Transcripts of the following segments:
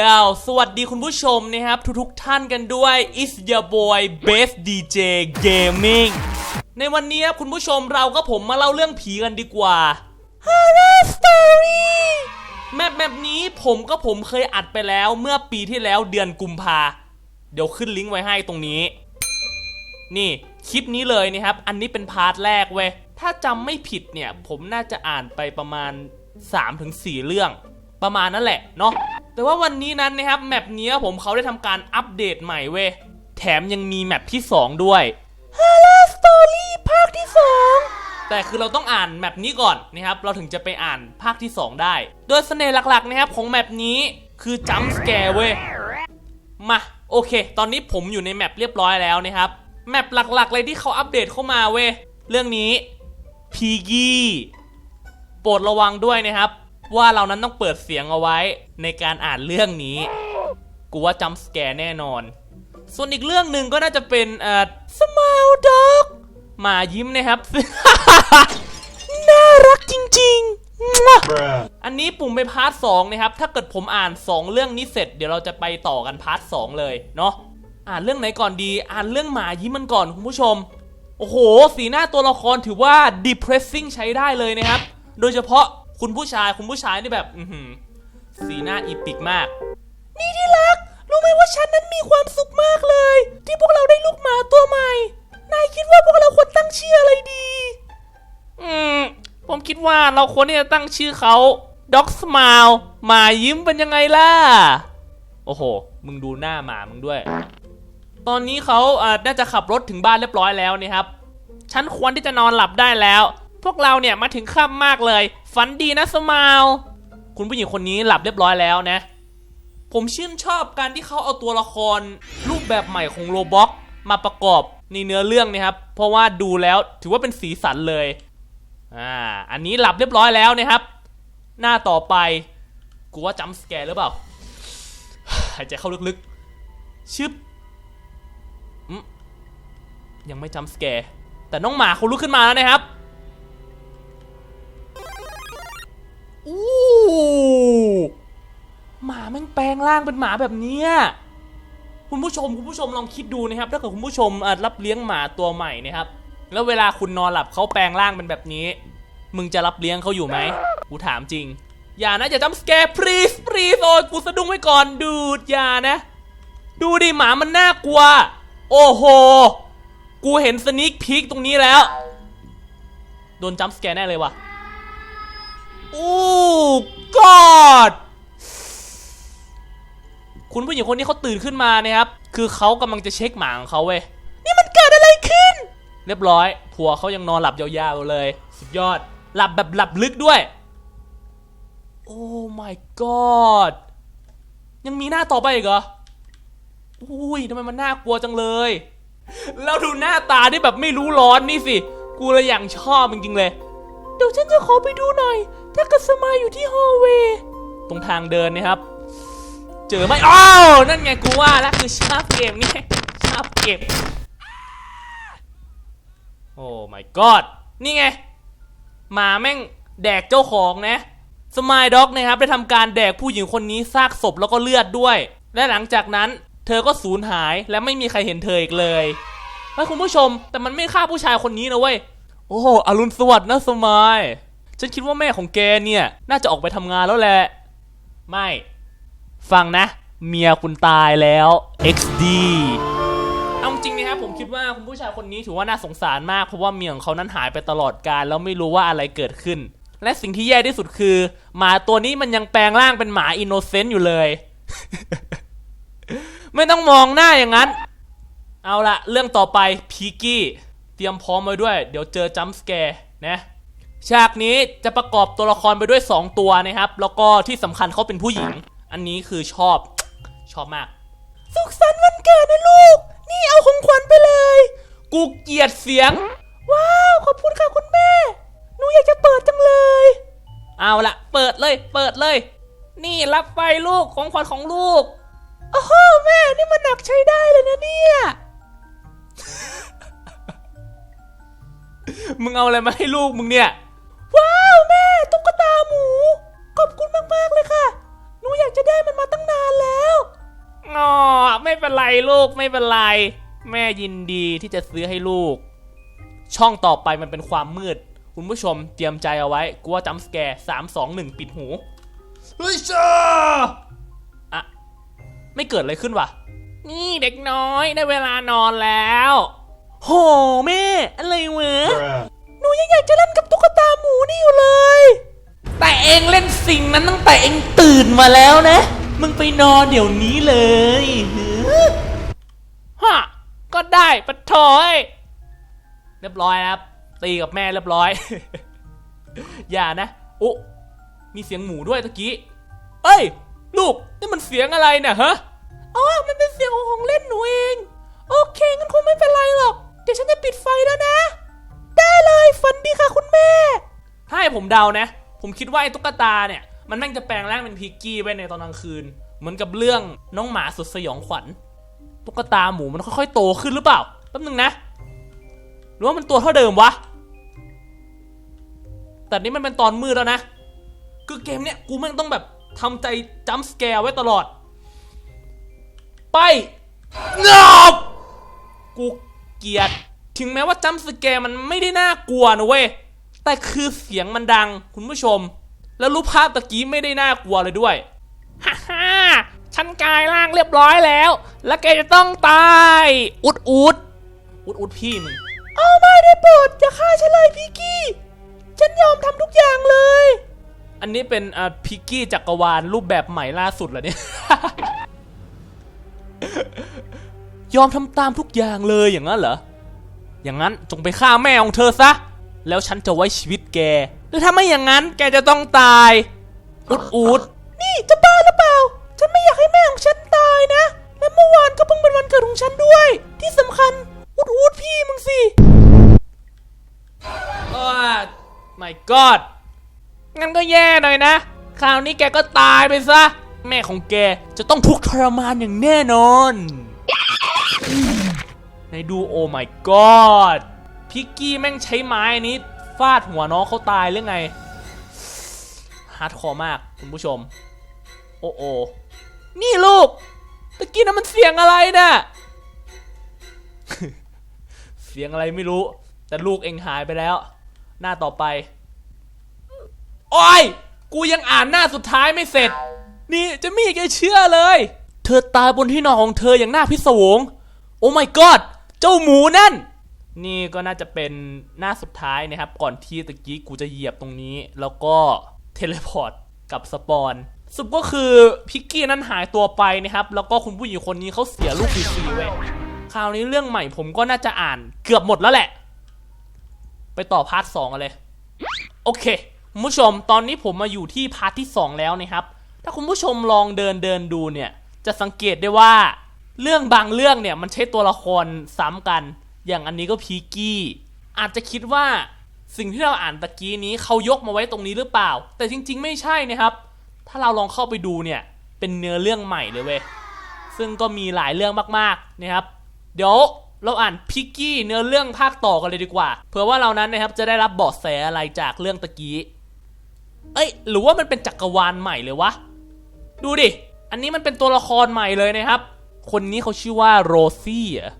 ยาวสวัสดีคุณผู้ชมนะครับ ทุกๆท่านกันด้วย is your boy best DJ gaming ในวันนี้ครับคุณผู้ชมเราก็ผมมาเล่าเรื่องผีกันดีกว่า horror story แมปแบบนี้ผมก็ผมเคยอัดไปแล้วเมื่อปีที่แล้วเดือนกุมภาเดี๋ยวขึ้นลิงก์ไว้ให้ตรงนี้ นี่คลิปนี้เลยนะครับ อันนี้เป็นพาร์ทแรกเว้ย ถ้าจำไม่ผิดเนี่ย ผมน่าจะอ่านไปประมาณ 3-4 เรื่อง ประมาณนั้นแหละเนาะ แต่ว่าวันนี้นั้นนะครับแมปเนี้ยผมเขาได้ทำการอัปเดตใหม่เว้ยแถมยังมีแมปที่ 2 ด้วย Horror Story ภาคที่ 2 แต่คือเราต้องอ่านแมปนี้ก่อนนะครับเราถึงจะไปอ่านภาคที่ 2 ได้ โดยเสน่ห์หลักๆนะครับของแมปนี้คือจัมป์สแกร์เว้ยมาโอเค ตอนนี้ผมอยู่ในแมปเรียบร้อยแล้วนะครับแมปหลักๆ เลยที่เขาอัปเดตเข้ามาเว้ยเรื่องนี้พีกี้โปรดระวังด้วยนะครับ ว่าเรานั้นต้องเปิดเสียงเอาไว้ในการอ่านเรื่องนี้ กูว่าจัมป์สแกร์แน่นอน ส่วนอีกเรื่องหนึ่งก็น่าจะเป็นเอ่อสม l ลด็อกหมายิ้มนะครับ น่ารักจริงๆ อันนี้ปุ่มไปพาร์ทสองนะครับ ถ้าเกิดผมอ่าน 2 เรื่องนี้เสร็จเดี๋ยวเราจะไปต่อกันพาร์ทสองเลยเนาะอ่านเรื่องไหนก่อนดี อ่านเรื่องหมายิ้มมันก่อนคุณผู้ชม โอ้โห สีหน้าตัวละครถือว่า depressing ใช้ได้เลยนะครับ โดยเฉพาะ คุณผู้ชายคุณผู้ชายนี่แบบ อือหือสีหน้าอีปิกมาก นี่ที่รัก รู้ไหมว่าฉันนั้นมีความสุขมากเลย ที่พวกเราได้ลูกหมาตัวใหม่ นายคิดว่าพวกเราควรตั้งชื่ออะไรดี อืม ผมคิดว่าเราควรที่จะตั้งชื่อเขาด็อกสม l e หมายิ้มเป็นยังไงล่ะ โอ้โห มึงดูหน้าหมามึงด้วย ตอนนี้เขาอ่าน่าจะขับรถถึงบ้านเรียบร้อยแล้วนะครับ ฉันควรที่จะนอนหลับได้แล้ว พวกเราเนี่ยมาถึงค่ำมากเลย ฝันดีนะสม l e คุณผู้หญิงคนนี้หลับเรียบร้อยแล้วนะ ผมชื่นชอบการที่เขาเอาตัวละคร รูปแบบใหม่ของโรบ็อกมาประกอบในเนื้อเรื่องนะครับ เพราะว่าดูแล้วถือว่าเป็นสีสันเลย อ่า อันนี้หลับเรียบร้อยแล้วนะครับ หน้าต่อไป กูว่าจัมสแกร์หรือเปล่า หายใจเข้าลึกๆ ชึบยังไม่จัมสแกร์แต่น้องหมาเขาลุกขึ้นมาแล้วนะครับ อู้หมาแม่งแปลงร่างเป็นหมาแบบเนี้ยคุณผู้ชมคุณผู้ชมลองคิดดูนะครับ ถ้าเกิดคุณผู้ชมรับเลี้ยงหมาตัวใหม่นะครับ แล้วเวลาคุณนอนหลับเขาแปลงร่างเป็นแบบนี้ มึงจะรับเลี้ยงเขาอยู่ไหมกูถามจริง อย่านะอย่าจำสแกร์ please please โอ้ยกูสะดุ้งไว้ก่อนดูดอย่านะ ดูดิหมามันน่ากลัว โอ้โห กูเห็นสนิคพีคตรงนี้แล้ว โดนจัมสแกร์แน่เลยว่ะ โอ้ god คุณผู้หญิงคนนี้เขาตื่นขึ้นมานะครับ คือเขากำลังจะเช็คหมาของเขาเว้ย นี่มันเกิดอะไรขึ้น เรียบร้อย ผัวเขายังนอนหลับยาวๆเลย สุดยอด หลับแบบหลับลึกด้วย โอ้ my god ยังมีหน้าต่อไปอีกเหรอ อุ้ยทำไมมันน่ากลัวจังเลย แล้วดูหน้าตาที่แบบไม่รู้ร้อนนี่สิ กูเลยอย่างชอบจริงๆเลย เดี๋ยวฉันจะขอไปดูหน่อย ถ้ากิดสมาอยู่ที่ฮอลเวย์ตรงทางเดินนะครับ เจอไหมอ้าวนั่นไงกูว่าแล้วคือชอบเกมนี่ชอบเก็บโอ้ my god นี่ไงหมาแม่งแดกเจ้าของนะสมายด็อกนะครับได้ทำการแดกผู้หญิงคนนี้ซากศพแล้วก็เลือดด้วย และหลังจากนั้น เธอก็สูญหายและไม่มีใครเห็นเธออีกเลยเฮ้ยคุณผู้ชม แต่มันไม่ฆ่าผู้ชายคนนี้นะเว้ย โอ้อรุณสวัสดิ์นะสมาย ฉันคิดว่าแม่ของแกเนี่ย น่าจะออกไปทำงานแล้วแหละ ไม่ ฟังนะ เมียคุณตายแล้ว XD เอาจริงนะครับผมคิดว่าคุณผู้ชายคนนี้ถือว่าน่าสงสารมากเพราะว่าเมียของเขานั้นหายไปตลอดกาลแล้วไม่รู้ว่าอะไรเกิดขึ้น และสิ่งที่แย่ที่สุดคือ หมาตัวนี้มันยังแปลงร่างเป็นหมาอินโนเซนต์อยู่เลย ไม่ต้องมองหน้าอย่างนั้น เอาละเรื่องต่อไปพีกี้เตรียมพร้อมไว้ด้วย เดี๋ยวเจอจัมป์สแกร์นะ ฉากนี้จะประกอบตัวละครไปด้วย 2 ตัวนะครับ แล้วก็ที่สำคัญเขาเป็นผู้หญิง อันนี้คือชอบชอบมาก สุขสันต์วันเกิดนะลูก นี่เอาของขวัญไปเลย กูเกลียดเสียง ว้าวขอบคุณค่ะคุณแม่ หนูอยากจะเปิดจังเลย เอาละเปิดเลย เปิดเลย นี่รับไปลูกของขวัญของลูกโอ้โหแม่นี่มันหนักใช้ได้เลยนะเนี่ยมึงเอาอะไรมาให้ลูกมึงเนี่ย ว้าวแม่ ตุ๊กตาหมู ขอบคุณมากๆเลยค่ะ หนูอยากากจะได้มันมาตั้งนานแล้วอ๋อไม่เป็นไรลูกไม่เป็นไร แม่ยินดีที่จะซื้อให้ลูก ช่องต่อไปมันเป็นความมืด คุณผู้ชมเตรียมใจเอาไว้กูว่าจัมป์สแกร์สามสองหนึ่งปิดหูเฮ้ยจ้าอะไม่เกิดอะไรขึ้นวะนี่เด็กน้อยได้เวลานอนแล้ว โหแม่ อะไรวะ หนูยังอยากจะเล่นกับตุ๊ก แต่เองตื่นมาแล้วนะ มึงไปนอนเดี๋ยวนี้เลยฮะก็ได้ปะทอยเรียบร้อยครับ ตีกับแม่เรียบร้อย อย่านะโอ้มีเสียงหมูด้วยตะกี้ เอ้ย ลูก นี่มันเสียงอะไรเนี่ยฮะอ๋อมันเป็นเสียงของของเล่นหนูเอง โอเคงั้นคงไม่เป็นไรหรอก เดี๋ยวฉันจะปิดไฟแล้วนะ ได้เลยฝันดีค่ะคุณแม่ ถ้าให้ผมเดานะ ผมคิดว่าไอ้ตุ๊กตาเนี่ย มันแม่งจะแปลงร่างเป็นพิกกี้ไว้ในตอนกลางคืน เหมือนกับเรื่องน้องหมาสุดสยองขวัญตุ๊กตาหมูมันค่อยๆโตขึ้นหรือเปล่าแป๊บนึงนะ หรือว่ามันตัวเท่าเดิมวะ แต่นี่มันเป็นตอนมืดแล้วนะ คือเกมเนี้ยกูแม่งต้องแบบทำใจจัมป์สแกร์ไว้ตลอด ไปงอบกูเกลียด ถึงแม้ว่าจัมป์สแกร์มันไม่ได้น่ากลัวนะเว้ย แต่คือเสียงมันดังคุณผู้ชม แล้วรูปภาพตะกี้ไม่ได้น่ากลัวเลยด้วย ฮ่าฮ่าฉันกลายร่างเรียบร้อยแล้ว แล้วแกจะต้องตาย อุดอุดอุดอุดพี่มึง เอาไม่ได้โปรดอย่าฆ่าฉันเลยพี่กี้ ฉันยอมทำทุกอย่างเลย อันนี้เป็นอ่าพิกกี้จักรวาลรูปแบบใหม่ล่าสุดเหรอเนี่ย ยอมทำตามทุกอย่างเลยอย่างนั้นเหรอ อย่างนั้นจงไปฆ่าแม่ของเธอซะ แล้วฉันจะไว้ชีวิตแกห รือถ้าไม่อย่างนั้นแกจะต้องตายอุดอุดนี่จะบ้าหรือเปล่า ฉันไม่อยากให้แม่ของฉันตายนะ และเมื่อวานก็เพิ่งเป็นวันเกิดของฉันด้วย ที่สำคัญอุดอุดพี่มึงสิอ้า my god งั้นก็แย่หน่อยนะ คราวนี้แกก็ตายไปซะ แม่ของแกจะต้องทุกข์ทรมานอย่างแน่นอนในดูโอ้ my god พิกกี้แม่งใช้ไม้นี้ ฟาดหัวน้องเขาตายหรือไงฮาร์ดคอร์มากคุณผู้ชม โอ้โอนี่ลูกตะกี้นั้นมันเสียงอะไรน่ะเสียงอะไรไม่รู้ แต่ลูกเองหายไปแล้ว หน้าต่อไปโอ้ยกูยังอ่านหน้าสุดท้ายไม่เสร็จ นี่จะมีแกเชื่อเลย เธอตายบนที่นอนของเธออย่างน่าพิศวง โอ้ my god เจ้าหมูนั่น นี่ก็น่าจะเป็นหน้าสุดท้ายนะครับ ก่อนที่ตะกี้กูจะเหยียบตรงนี้ แล้วก็เทเลพอร์ตกับสปอนสรุปก็คือพิกกี้นั้นหายตัวไปนะครับ แล้วก็คุณผู้หญิงคนนี้เขาเสียลูกฟรีๆเว้ยคราวนี้เรื่องใหม่ผมก็น่าจะอ่านเกือบหมดแล้วแหละ ไปต่อพาร์ทสองกันเลย โอเคคุณผู้ชมตอนนี้ผมมาอยู่ที่พาร์ทที่ 2 แล้วนะครับ ถ้าคุณผู้ชมลองเดินเดินดูเนี่ย จะสังเกตได้ว่า เรื่องบางเรื่องเนี่ยมันใช้ตัวละครซ้ำกัน อย่างอันนี้ก็พีกี้ อาจจะคิดว่าสิ่งที่เราอ่านตะกี้นี้เขายกมาไว้ตรงนี้หรือเปล่า แต่จริง ๆ ไม่ใช่นะครับ ถ้าเราลองเข้าไปดูเนี่ย เป็นเนื้อเรื่องใหม่เลยเว้ย ซึ่งก็มีหลายเรื่องมากๆนะครับ เดี๋ยวเราอ่านพิกกี้เนื้อเรื่องภาคต่อกันเลยดีกว่า เผื่อว่าเรานั้นนะครับจะได้รับเบาะแสอะไรจากเรื่องตะกี้ เอ้ย หรือว่ามันเป็นจักรวาลใหม่เลยวะ ดูดิ อันนี้มันเป็นตัวละครใหม่เลยนะครับ คนนี้เขาชื่อว่าโรซี่เหรอ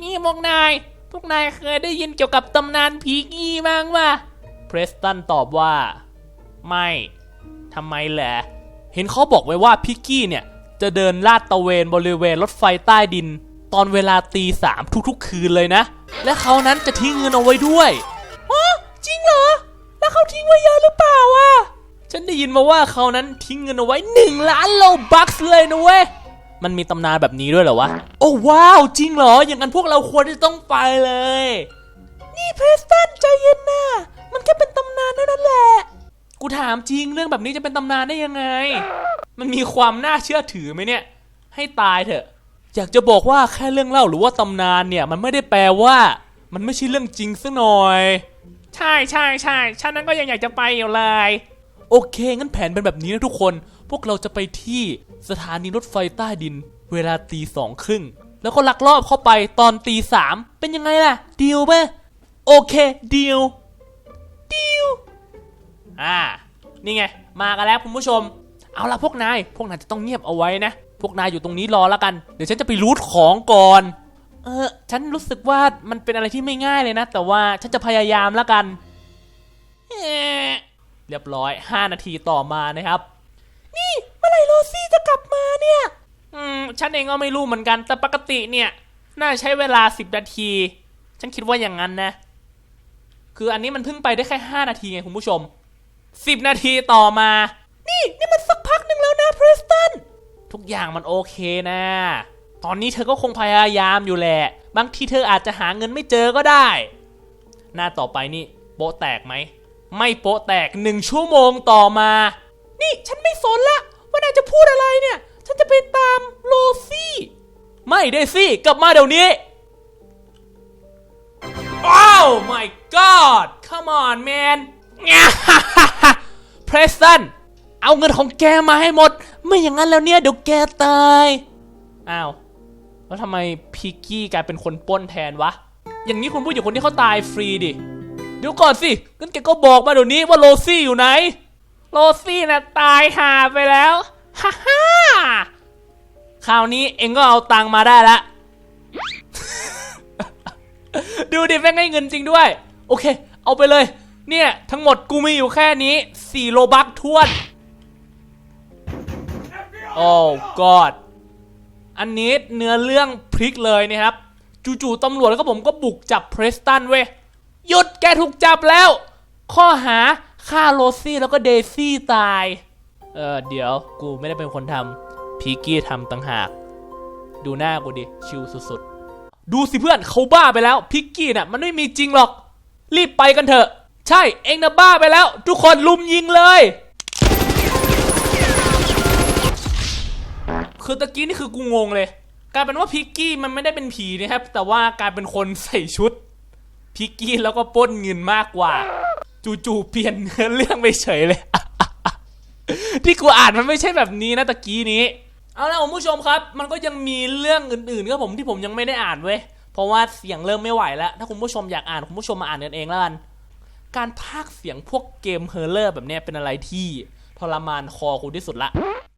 นี่พวกนาย พวกนายเคยได้ยินเกี่ยวกับตำนานพีกี้บ้างปะเพรสตันตอบว่า ไม่ทำไมแหละ เห็นเขาบอกไว้ว่าพิกกี้เนี่ย จะเดินลาดตะเวนบริเวณรถไฟใต้ดิน ตอนเวลาตีสามทุกๆ คืนเลยนะ และเขานั้นจะทิ้งเงินเอาไว้ด้วยอ๋อจริงเหรอ แล้วเขาทิ้งไว้เยอะหรือเปล่าวะฉันได้ยินมาว่าเขานั้นทิ้งเงินเอาไว้1ล้านโลบัคส์เลยนะเว้ย มันมีตำนานแบบนี้ด้วยเหรอวะ โอ้ว้าว จริงเหรอ อย่างนั้นพวกเราควรจะต้องไปเลย นี่เพรสตันใจเย็นนะมันแค่เป็นตำนานเท่านั้นแหละ กูถามจริงเรื่องแบบนี้จะเป็นตำนานได้ยังไง มันมีความน่าเชื่อถือไหมเนี่ย ให้ตายเถอะ อยากจะบอกว่าแค่เรื่องเล่าหรือว่าตำนานเนี่ย มันไม่ได้แปลว่า มันไม่ใช่เรื่องจริงซะหน่อย ใช่ใช่ใช่ฉันนั้นก็ยังอยากจะไปอยู่เลย โอเค งั้นแผนเป็นแบบนี้นะทุกคน พวกเราจะไปที่สถานีรถไฟใต้ดิน เวลาตีสองครึ่ง แล้วก็ลักลอบเข้าไปตอนตีสามเป็นยังไงล่ะดีลไหมโอเคดีลดีลอ่า นี่ไง มากันแล้วคุณผู้ชม เอาละพวกนาย พวกนายจะต้องเงียบเอาไว้นะ พวกนายอยู่ตรงนี้รอแล้วกัน เดี๋ยวฉันจะไปรูทของก่อน เออ ฉันรู้สึกว่ามันเป็นอะไรที่ไม่ง่ายเลยนะ แต่ว่าฉันจะพยายามแล้วกันเเรียบร้อย 5 นาทีต่อมานะครับ นี่เมื่อไหร่โรซี่จะกลับมาเนี่ย อืม ฉันเองก็ไม่รู้เหมือนกัน แต่ปกติเนี่ย น่าใช้เวลา10นาที ฉันคิดว่าอย่างนั้นนะ คืออันนี้มันเพิ่งไปได้แค่5นาทีไงคุณผู้ชม10นาทีต่อมา นี่นี่มันสักพักหนึ่งแล้วนะเพรสตัน ทุกอย่างมันโอเคนะ ตอนนี้เธอก็คงพยายามอยู่แหละ บางทีเธออาจจะหาเงินไม่เจอก็ได้ หน้าต่อไปนี่โป๊ะแตกไหม ไม่โป๊ะแตกหนึ่งชั่วโมงต่อมา นี่ฉันไม่สนละว่านายจะพูดอะไรเนี่ย ฉันจะไปตามโลซี่ ไม่เดซี่กลับมาเดี๋ยวนี้ Oh my god come on man เพรสตันเอาเงินของแกมาให้หมด ไม่อย่างนั้นแล้วเนี่ยเดี๋ยวแกตาย อ้าว แล้วทำไมพิกกี้กลายเป็นคนป้นแทนวะ อย่างนี้คุณผู้หญิงคนที่เขาตายฟรีดิ เดี๋ยวก่อนสิงั้นแกก็บอกมาเดี๋ยวนี้ว่าโรซี่อยู่ไหน โรซี่น่ะตายหาไปแล้วฮ่าฮ่าคราวนี้เองก็เอาตังค์มาได้ละ ดูดิแม่งให้เงินจริงด้วย โอเค เอาไปเลย เนี่ย ทั้งหมดกูมีอยู่แค่นี้4โลบักทวน โอ้กอดอันนี้เนื้อเรื่องพลิกเลยนะครับ จู่ๆตำรวจแล้วก็ผมก็บุกจับเพรสตันเว้ยหยุดแกถูกจับแล้ว ข้อหา ฆ่าโรซี่แล้วก็เดซี่ตาย เออเดี๋ยวกูไม่ได้เป็นคนทำพีกี้ทำต่างหาก ดูหน้ากูดิ ชิลสุดๆ ดูสิเพื่อนเขาบ้าไปแล้วพิกกี้น่ะมันไม่มีจริงหรอก รีบไปกันเถอะ ใช่เองนะบ้าไปแล้ว ทุกคนลุมยิงเลย คือตะกี้นี่คือกูงงเลย กลายเป็นว่าพิกกี้มันไม่ได้เป็นผีนะครับ แต่ว่ากลายเป็นคนใส่ชุดพิกกี้แล้วก็ป้นเงินมากกว่า จู่ๆเปลี่ยนเนื้อเรื่องไปเฉยเลย ที่กูอ่านมันไม่ใช่แบบนี้นะตะกี้นี้ เอาละคุณผู้ชมครับ มันก็ยังมีเรื่องอื่นๆครับผมที่ผมยังไม่ได้อ่านเว้ยเพราะว่าเสียงเริ่มไม่ไหวแล้ว ถ้าคุณผู้ชมอยากอ่านคุณผู้ชมมาอ่านกันเองแล้วกันการพากเสียงพวกเกมเฮอร์เลอร์แบบนี้เป็นอะไรที่ทรมานคอคุณที่สุดละ